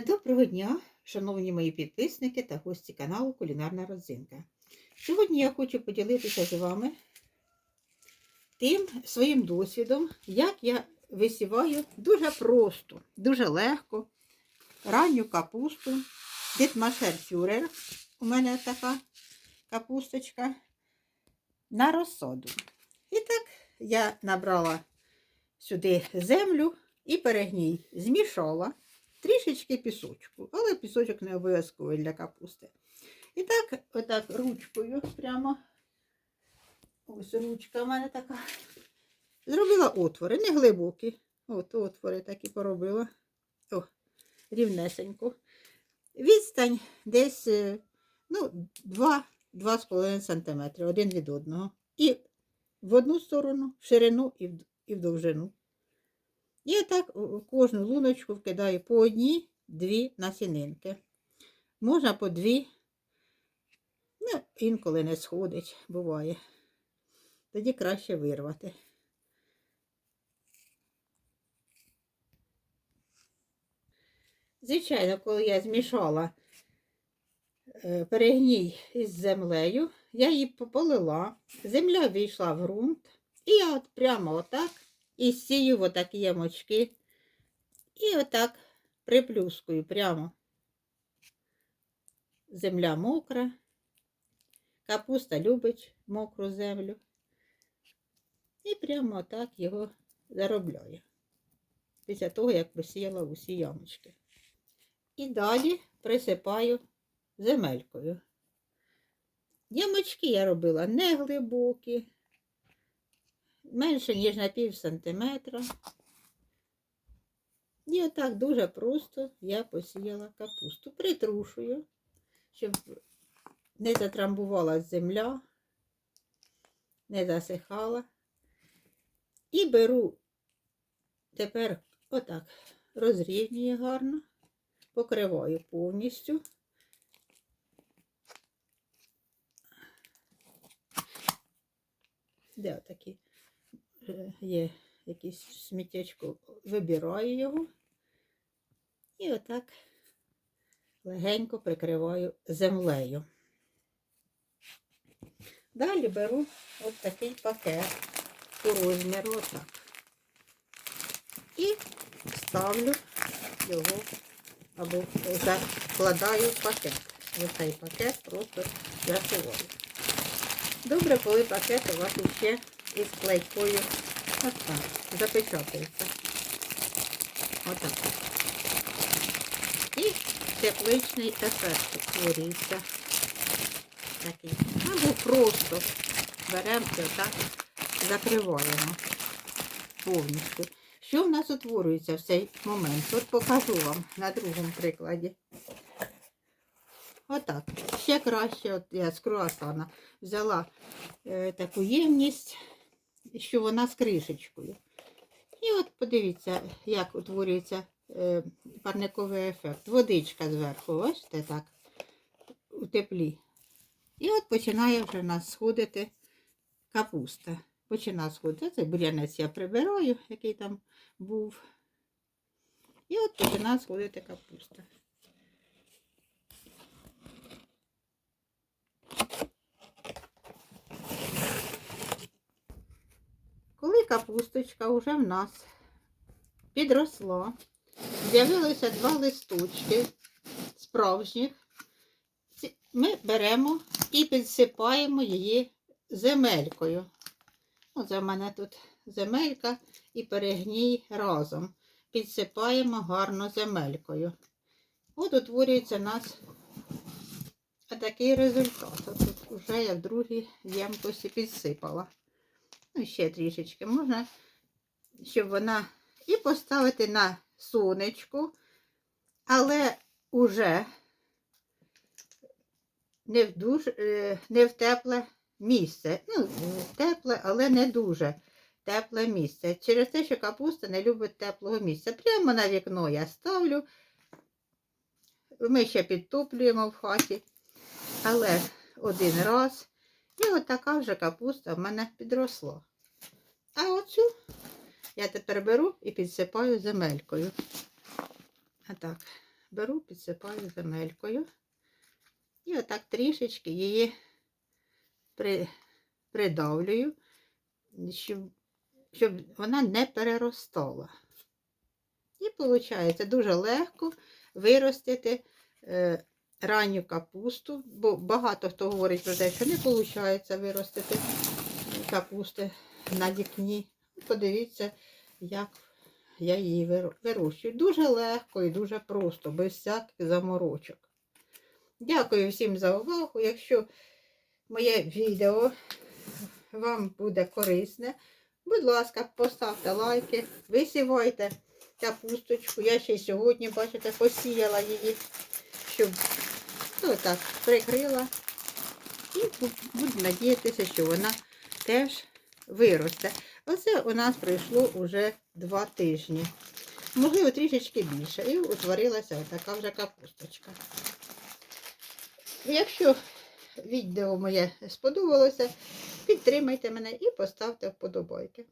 Доброго дня, шановні мої підписники та гості каналу Кулінарна Родзинка. Сьогодні я хочу поділитися з вами тим своїм досвідом, як я висіваю дуже просто, дуже легко ранню капусту. Дитмашер фюрер. У мене така капусточка на розсаду. І так я набрала сюди землю і перегній змішала трішечки пісочку, але пісочок не обов'язковий для капусти. І так, отак ручкою прямо, ось ручка в мене така. Зробила отвори, не глибокі. От отвори такі поробила. О, рівнесенько. Відстань десь е, ну, 2-2,5 см один від одного. І в одну сторону, в ширину і в, і в довжину. І так у кожну луночку вкидаю по одній, дві насінинки. Можна по дві, ну, інколи не сходить, буває. Тоді краще вирвати. Звичайно, коли я змішала е, перегній із землею, я її полила, земля війшла в ґрунт, і я от прямо отак і сію отакі ямочки. І отак приплюскую прямо. Земля мокра, капуста любить мокру землю. І прямо отак його заробляю. Після того, як посіяла усі ямочки. І далі присипаю земелькою. Ямочки я робила не глибокі, менше, ніж на пів сантиметра. І отак дуже просто я посіяла капусту. Притрушую, щоб не затрамбувала земля, не засихала. І беру тепер отак розрівнюю гарно, покриваю повністю. Де отакі є якийсь сміттячко, вибираю його і отак легенько прикриваю землею. Далі беру от такий пакет по розміру отак. І ставлю його або закладаю в пакет. Ось цей пакет просто засуваю. Добре, коли пакет у вас ще із клейкою отак, запечатується. Отак. І тепличний ефект створюється. Такий. Або просто беремо і отак закриваємо повністю. Що в нас утворюється в цей момент? От покажу вам на другому прикладі. Отак. Ще краще, от я з круасана взяла е, таку ємність, що вона з кришечкою. І от подивіться, як утворюється е, парниковий ефект. Водичка зверху, бачите, так, у теплі. І от починає вже в нас сходити капуста. Починає сходити. Цей бурянець я прибираю, який там був. І от починає сходити капуста. Коли капусточка вже в нас підросла, з'явилися два листочки справжніх, ми беремо і підсипаємо її земелькою. Оце в мене тут земелька і перегній разом. Підсипаємо гарно земелькою. От утворюється у нас такий результат. Тут вже я в другій ємкості підсипала. Ну, ще трішечки можна, щоб вона і поставити на сонечку, але уже не в, душ, е, не в тепле місце. Ну, тепле, але не дуже тепле місце. Через те, що капуста не любить теплого місця. Прямо на вікно я ставлю. Ми ще підтоплюємо в хаті, але один раз. І от така вже капуста в мене підросла. А оцю я тепер беру і підсипаю земелькою. А так, беру, підсипаю земелькою. І отак трішечки її при, придавлюю, щоб, щоб вона не переростала. І виходить дуже легко виростити е, ранню капусту, бо багато хто говорить про те, що не виходить виростити капусти на вікні. Подивіться, як я її вирощую. Дуже легко і дуже просто, без всяких заморочок. Дякую всім за увагу. Якщо моє відео вам буде корисне, будь ласка, поставте лайки, висівайте капусточку. Я ще сьогодні, бачите, посіяла її, щоб ну, так, прикрила. І бу- буду надіятися, що вона теж виросте. Оце у нас пройшло уже два тижні. Можливо, трішечки більше. І утворилася така вже капусточка. Якщо відео моє сподобалося, підтримайте мене і поставте вподобайки.